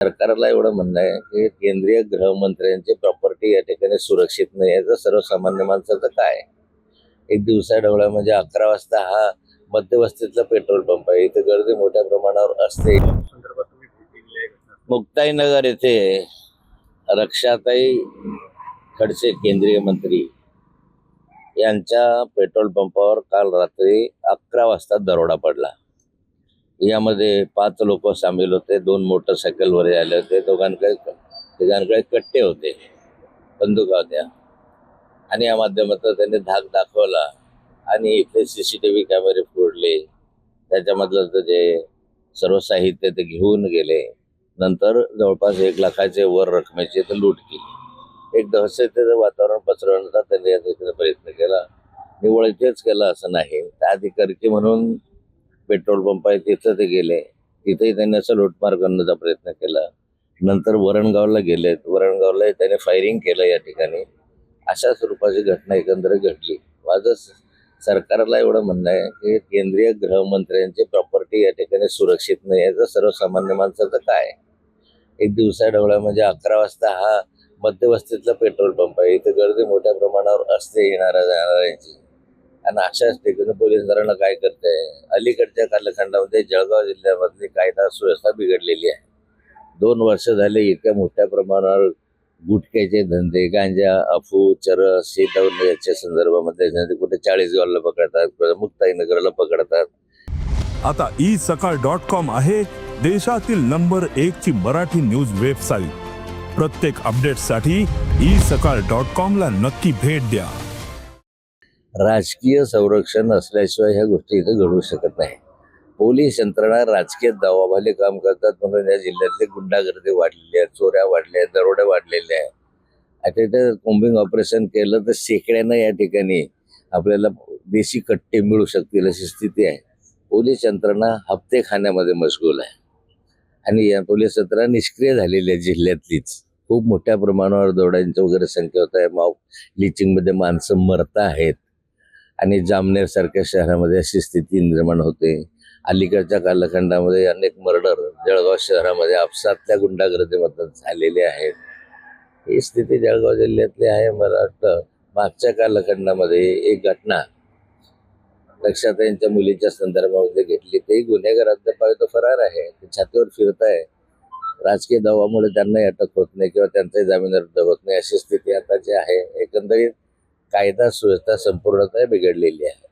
सरकारला एवढं म्हणणं आहे की केंद्रीय गृहमंत्र्यांची प्रॉपर्टी या ठिकाणी सुरक्षित नाही आहे. तर सर्वसामान्य माणसाचं काय एक दिवसा ढवळा म्हणजे अकरा वाजता हा मध्यवस्तीतला पेट्रोल पंप आहे. इथे गर्दी मोठ्या प्रमाणावर असते. मुक्ताईनगर येथे रक्षाताई खडसे केंद्रीय मंत्री यांच्या पेट्रोल पंपावर काल रात्री अकरा वाजता दरोडा पडला. यामध्ये पाच लोक सामील होते दोन मोटरसायकलवर आले होते दोघांकडे तिघांकडे कट्टे होते बंदुका होत्या. आणि या माध्यमातून त्यांनी धाक दाखवला आणि इथे सी सी टी व्ही कॅमेरे फोडले. त्याच्यामधलं जे सर्व साहित्य ते घेऊन गेले. नंतर जवळपास एक लाखाचे वर रकमेची तर लूट केली. एक दहशतेचं वातावरण पसरवण्याचा त्यांनी प्रयत्न केला. निवळ इथेच केला असं नाही. त्या अधिकारी म्हणून पेट्रोल पंप आहे तिथं ते गेले. तिथेही त्यांनी असं लुटमार करण्याचा प्रयत्न केला. नंतर वरणगावला गेलेत. वरणगावला त्याने फायरिंग केलं या ठिकाणी. अशा स्वरूपाची घटना एकंदरीत घडली. माझं सरकारला एवढं म्हणणं आहे की केंद्रीय गृहमंत्र्यांची प्रॉपर्टी या ठिकाणी सुरक्षित नाही आहे. तर सर्वसामान्य माणसाचं काय? एक दिवसा ढवळा म्हणजे अकरा वाजता हा मध्यवस्तीतला पेट्रोल पंप आहे. इथे गर्दी मोठ्या प्रमाणावर असते येणाऱ्या जाणाऱ्यांची. आणि अशाच ठिकाणी पोलीस यंत्रणा काय करते अलीकडच्या कालखंडामध्ये जळगाव जिल्ह्यामधली कायदा सुव्यवस्था बिघडलेली आहे. दोन वर्ष झाले इतक्या मोठ्या प्रमाणावर गुटख्याचे धंदे गांजा अफू चरस हे याच्या संदर्भामध्ये कुठे चाळीसगावला पकडतात कुठे मुक्ताईनगरला पकडतात. आता ई सकाळ डॉट कॉम आहे देशातील नंबर एक ची मराठी न्यूज वेबसाईट. प्रत्येक अपडेटसाठी ई सकाळ डॉट कॉम ला नक्की भेट द्या. राजकीय संरक्षण असल्याशिवाय ह्या गोष्टी इथे घडू शकत नाही. पोलीस यंत्रणा राजकीय दबावाखाली काम करतात म्हणून या जिल्ह्यातले गुंडागर्दी वाढलेली आहे चोऱ्या वाढल्या आहेत दरोड्या वाढलेल्या आहे आता इथे कोम्बिंग ऑपरेशन केलं तर शेकड्यानं या ठिकाणी आपल्याला देशी कट्टे मिळू शकतील अशी स्थिती आहे. पोलीस यंत्रणा हप्ते खाण्यामध्ये मशगूल आहे. आणि या पोलीस यंत्रणा निष्क्रिय झालेली आहे जिल्ह्यातलीच. खूप मोठ्या प्रमाणावर दरोड्यांची वगैरे संख्या होत आहे. माव लिचिंगमध्ये माणसं मरत आहेत. आणि जामनेर सारख्या शहरामध्ये अशी स्थिती निर्माण होते. अलीकडच्या कालखंडामध्ये अनेक मर्डर जळगाव शहरामध्ये आपसातल्या गुंडागर्दीमधून झालेले आहेत. ही स्थिती जळगाव जिल्ह्यातली आहे मला वाटतं. मागच्या कालखंडामध्ये एक घटना लक्षात यांच्या मुलीच्या संदर्भामध्ये घेतली ते गुन्हेगार अद्याप तो फरार आहे. ते छातीवर फिरत आहे. राजकीय दबावामुळे त्यांनाही अटक होत नाही किंवा त्यांचाही जामीन रद्द होत नाही. अशी स्थिती आता जी आहे एकंदरीत कायदा सुव्यवस्था संपूर्णतः बिघडलेली आहे.